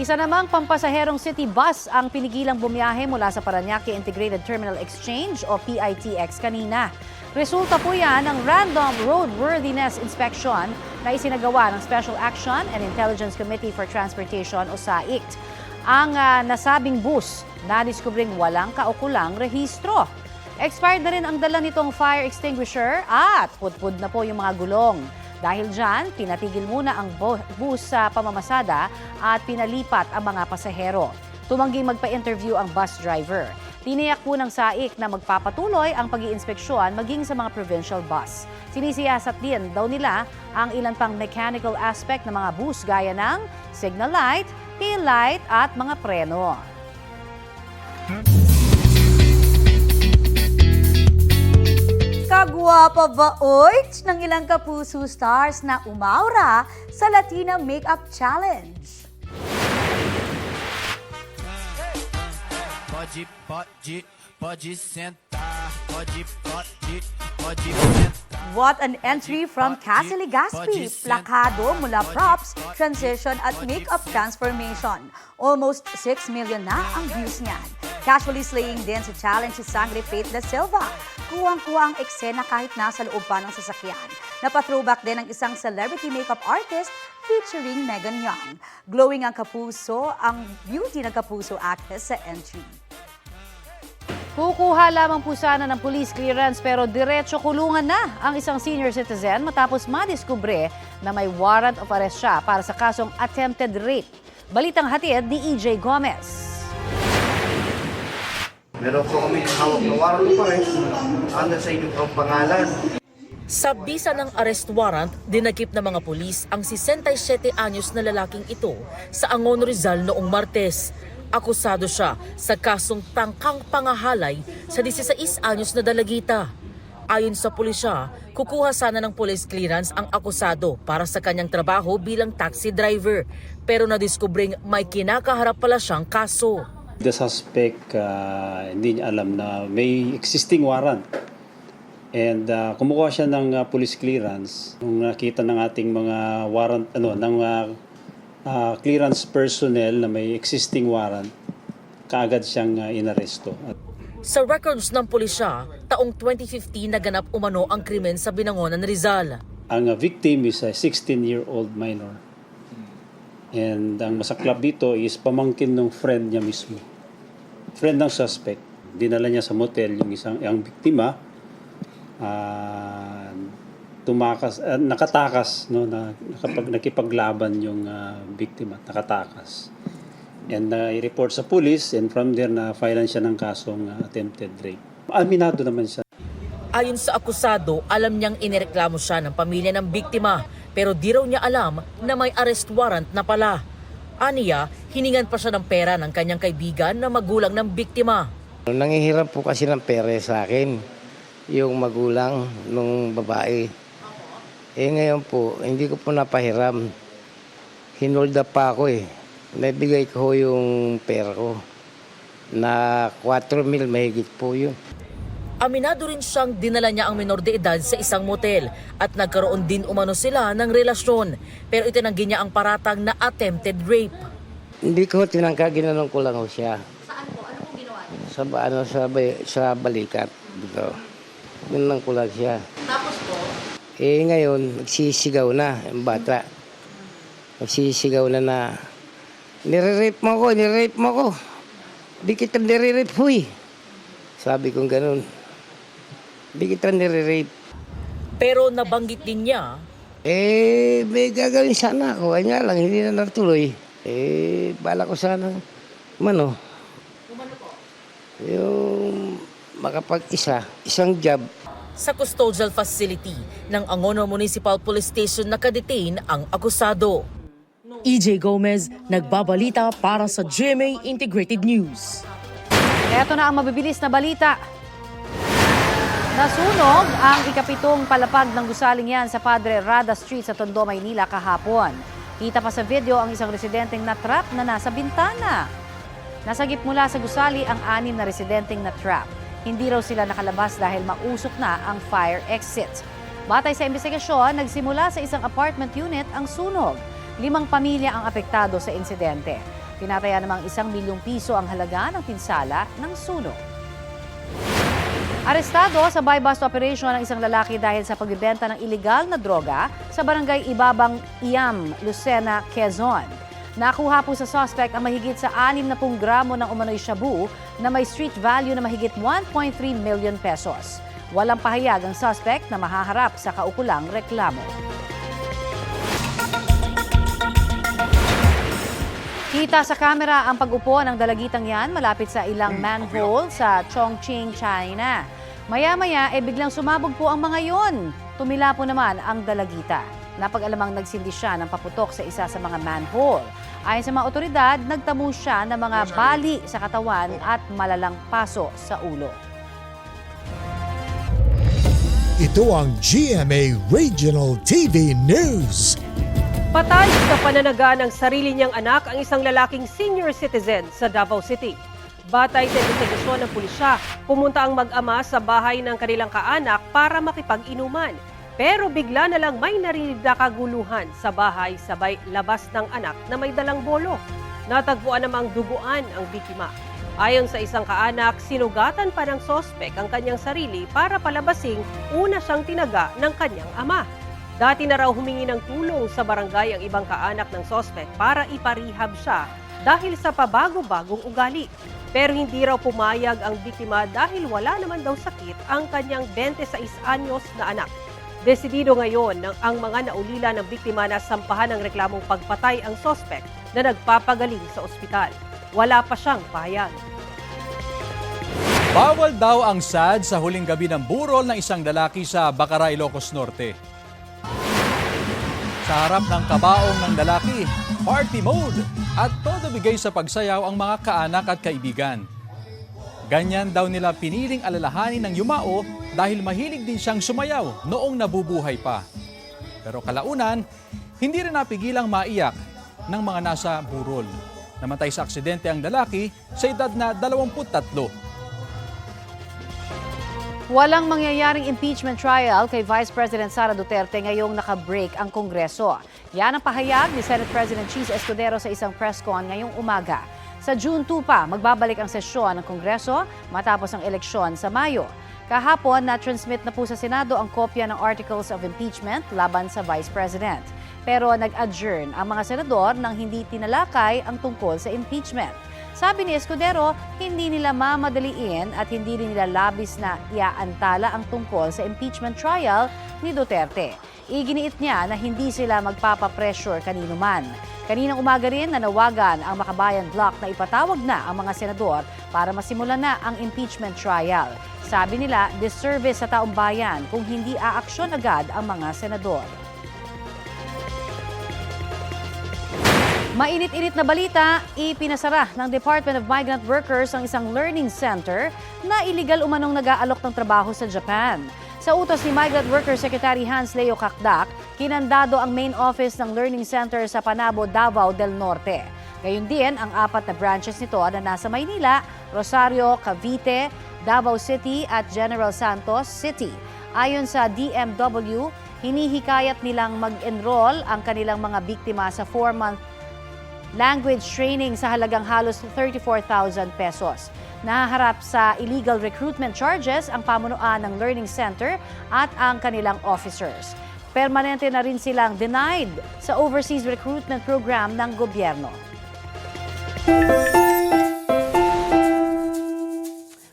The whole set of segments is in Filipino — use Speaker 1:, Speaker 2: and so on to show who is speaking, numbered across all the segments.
Speaker 1: Isa namang pampasaherong city bus ang pinigilang bumiyahe mula sa Paranaque Integrated Terminal Exchange o PITX kanina. Resulta po yan ng random roadworthiness inspection na isinagawa ng Special Action and Intelligence Committee for Transportation o SAICT. Ang ah, nasabing bus na diskubring walang kaukulang rehistro. Expired na rin ang dala nitong fire extinguisher at pudpud na po yung mga gulong. Dahil dyan, pinatigil muna ang bus sa pamamasada at pinalipat ang mga pasahero. Tumangging magpa-interview ang bus driver. Tiniyak po ng SAIC na magpapatuloy ang pag iinspeksyon maging sa mga provincial bus. Sinisiyasat din daw nila ang ilan pang mechanical aspect ng mga bus gaya ng signal light, tail light at mga preno.
Speaker 2: Kagwapa ba, oits, ng ilang kapuso stars na umaura sa Latina Makeup Challenge?
Speaker 3: Pode, pode, pode sentar. Pode, pode, pode sentar.
Speaker 2: What an entry from Cassie Legaspi, plakado mula props, transition at makeup transformation. Almost 6 million na ang views niyan. Casually slaying din sa challenge si Sangre Faith da Silva. Kuwang-kuwa ang eksena kahit nasa loob pa ng sasakyan. Napa-throwback din ang isang celebrity makeup artist featuring Megan Young. Glowing ang kapuso, ang beauty ng kapuso actress sa entry.
Speaker 1: Kukuha lamang po sana ng police clearance pero diretso kulungan na ang isang senior citizen matapos madiskubre na may warrant of arrest siya para sa kasong attempted rape. Balitang hatid ni EJ Gomez.
Speaker 4: Meron po kami hawak na warrant pa rin. Under sa inyong pang pangalan.
Speaker 5: Sa bisa ng arrest warrant, dinakip ng mga pulis ang 67 anyos na lalaking ito sa Angon Rizal noong Martes. Akusado siya sa kasong tangkang pangahalay sa 16 anyos na dalagita. Ayon sa pulisya, kukuha sana ng police clearance ang akusado para sa kanyang trabaho bilang taxi driver. Pero nadiskubring may kinakaharap pala siyang kaso.
Speaker 6: The suspect, uh, hindi niya alam na may existing warrant. And uh, kumukuha siya ng uh, police clearance nung nakita ng ating mga warrant ano ng uh, uh, clearance personnel na may existing warrant kaagad siyang uh, inaresto. At
Speaker 5: Sa records ng pulisya, taong 2015 naganap umano ang krimen sa Binangonan, Rizal.
Speaker 6: ang uh, victim is a 16-year-old minor. And ang masaklap dito is pamangkin ng friend niya mismo. Friend ng suspect. Dinala niya sa motel yung isang ang biktima. ah, tumakas ah, nakatakas no na nakapag nakipaglaban yung ah, biktima nakatakas and uh, i-report sa police and from there na filean siya ng kasong ah, attempted rape aminado naman siya
Speaker 5: Ayon sa akusado, alam niyang inireklamo siya ng pamilya ng biktima pero di raw niya alam na may arrest warrant na pala. Aniya, hiningan pa siya ng pera ng kanyang kaibigan na magulang ng biktima.
Speaker 7: Nangihiram po kasi ng pera sa akin, yung magulang nung babae. Eh ngayon po, hindi ko po napahiram. Hinold up pa ako eh. Naibigay ko yung pera ko. Na 4 mil mahigit po yun.
Speaker 5: Aminado rin siyang dinala niya ang minor de edad sa isang motel at nagkaroon din umano sila ng relasyon. Pero itinanggi niya ang paratang na attempted rape.
Speaker 7: Hindi ko tinangka, ginanong ko lang siya. Saan po? Ano po ginawa Sa, ba- ano, sa, sa balikat. Dito. Ginanong ko lang siya. Tapos po? Eh ngayon, nagsisigaw na yung bata. Nagsisigaw na na, nire-rape mo ako, nire-rape mo ako. Di kita nire-rape, huy. Sabi kong ganun. Di kita nire-rape.
Speaker 5: Pero nabanggit din niya
Speaker 7: Eh, may gagawin sana ako. Ay nga lang, hindi na natuloy. Eh, bala ko sana, mano. Yung makapag-isa, isang job.
Speaker 5: sa custodial facility ng Angono Municipal Police Station nakadetain ang akusado. EJ Gomez, nagbabalita para sa GMA Integrated News.
Speaker 1: Ito na ang mabibilis na balita. Nasunog ang ikapitong palapag ng gusaling yan sa Padre Rada Street sa Tondo, Maynila kahapon. Kita pa sa video ang isang residenteng natrap na nasa bintana. Nasagip mula sa gusali ang anim na residenteng na-trap. Hindi raw sila nakalabas dahil mausok na ang fire exit. Batay sa investigasyon, nagsimula sa isang apartment unit ang sunog. Limang pamilya ang apektado sa insidente. Tinataya namang isang milyong piso ang halaga ng pinsala ng sunog. Arestado sa buy-bust operation ang isang lalaki dahil sa pagbibenta ng illegal na droga sa barangay Ibabang Iam, Lucena, Quezon. Nakuha po sa suspect ang mahigit sa 60 gramo ng umano'y shabu na may street value na mahigit 1.3 million pesos. Walang pahayag ang suspect na mahaharap sa kaukulang reklamo. Kita sa kamera ang pag-upo ng dalagitang yan malapit sa ilang manhole sa Chongqing, China. Maya-maya, eh biglang sumabog po ang mga yon. Tumila po naman ang dalagita. Napag-alamang nagsindi siya ng paputok sa isa sa mga manhole. Ayon sa mga otoridad, nagtamo siya ng mga bali sa katawan at malalang paso sa ulo.
Speaker 8: Ito ang GMA Regional TV News.
Speaker 9: Patay sa pananaga ng sarili niyang anak ang isang lalaking senior citizen sa Davao City. Batay sa investigasyon ng pulisya, pumunta ang mag-ama sa bahay ng kanilang kaanak para makipag-inuman. Pero bigla na lang may narinig na kaguluhan sa bahay sabay labas ng anak na may dalang bolo. Natagpuan namang duguan ang biktima. Ayon sa isang kaanak, sinugatan pa ng sospek ang kanyang sarili para palabasing una siyang tinaga ng kanyang ama. Dati na raw humingi ng tulong sa barangay ang ibang kaanak ng sospek para iparehab siya dahil sa pabago-bagong ugali. Pero hindi raw pumayag ang biktima dahil wala naman daw sakit ang kanyang 26 anyos na anak. Desidido ngayon ng ang mga naulila ng biktima na sampahan ng reklamong pagpatay ang sospek na nagpapagaling sa ospital. Wala pa siyang pahayag.
Speaker 10: Bawal daw ang sad sa huling gabi ng burol ng isang lalaki sa Bacara, Ilocos Norte. Sa harap ng kabaong ng lalaki, party mode at todo bigay sa pagsayaw ang mga kaanak at kaibigan. Ganyan daw nila piniling alalahanin ng yumao dahil mahilig din siyang sumayaw noong nabubuhay pa. Pero kalaunan, hindi rin napigilang maiyak ng mga nasa burol. Namatay sa aksidente ang lalaki sa edad na 23.
Speaker 1: Walang mangyayaring impeachment trial kay Vice President Sara Duterte ngayong nakabreak ang Kongreso. Yan ang pahayag ni Senate President Cheese Escudero sa isang press con ngayong umaga. Sa June 2 pa, magbabalik ang sesyon ng Kongreso matapos ang eleksyon sa Mayo. Kahapon, na-transmit na po sa Senado ang kopya ng Articles of Impeachment laban sa Vice President. Pero nag-adjourn ang mga senador nang hindi tinalakay ang tungkol sa impeachment. Sabi ni Escudero, hindi nila mamadaliin at hindi rin nila labis na iaantala ang tungkol sa impeachment trial ni Duterte. Iginiit niya na hindi sila magpapapressure kanino man. Kaninang umaga rin nanawagan ang Makabayan Block na ipatawag na ang mga senador para masimulan na ang impeachment trial. Sabi nila, disservice sa taong bayan kung hindi aaksyon agad ang mga senador. Mainit-init na balita, ipinasara ng Department of Migrant Workers ang isang learning center na iligal umanong nag-aalok ng trabaho sa Japan. Sa utos ni Migrant Worker Secretary Hans Leo Kakdak, kinandado ang main office ng learning center sa Panabo, Davao del Norte. Gayun din ang apat na branches nito na nasa Maynila, Rosario, Cavite, Davao City at General Santos City. Ayon sa DMW, hinihikayat nilang mag-enroll ang kanilang mga biktima sa 4-month language training sa halagang halos 34,000 pesos. Nahaharap sa illegal recruitment charges ang pamunuan ng Learning Center at ang kanilang officers. Permanente na rin silang denied sa overseas recruitment program ng gobyerno.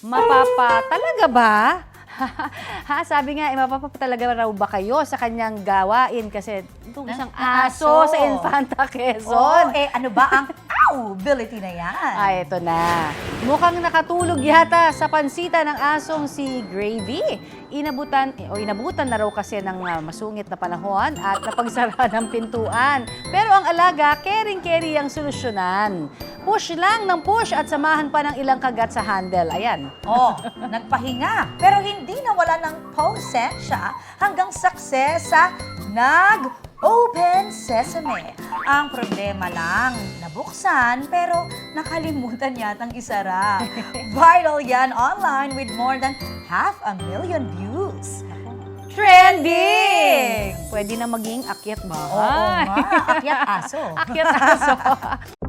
Speaker 1: Mapapa talaga ba? ha, sabi nga, eh, mapapa talaga raw ba kayo sa kanyang gawain kasi itong isang aso,
Speaker 2: aso.
Speaker 1: sa Infanta
Speaker 2: Oh,
Speaker 1: Quezon.
Speaker 2: eh ano ba ang ability na yan?
Speaker 1: Ay, ito na. Mukhang nakatulog yata sa pansita ng asong si Gravy. Inabutan, o inabutan na raw kasi ng ah, masungit na panahon at napagsara ng pintuan. Pero ang alaga, caring-carry ang solusyonan. Push lang ng push at samahan pa ng ilang kagat sa handle. Ayan.
Speaker 2: Oh, nagpahinga. Pero hindi nawala ng posensya hanggang success sa nag-open sesame. Ang problema lang, nabuksan pero nakalimutan yatang isara. Viral yan online with more than half a million views. Trending!
Speaker 1: Pwede na maging akyat
Speaker 2: Oo
Speaker 1: bahay.
Speaker 2: nga, akyat aso.
Speaker 1: akyat aso.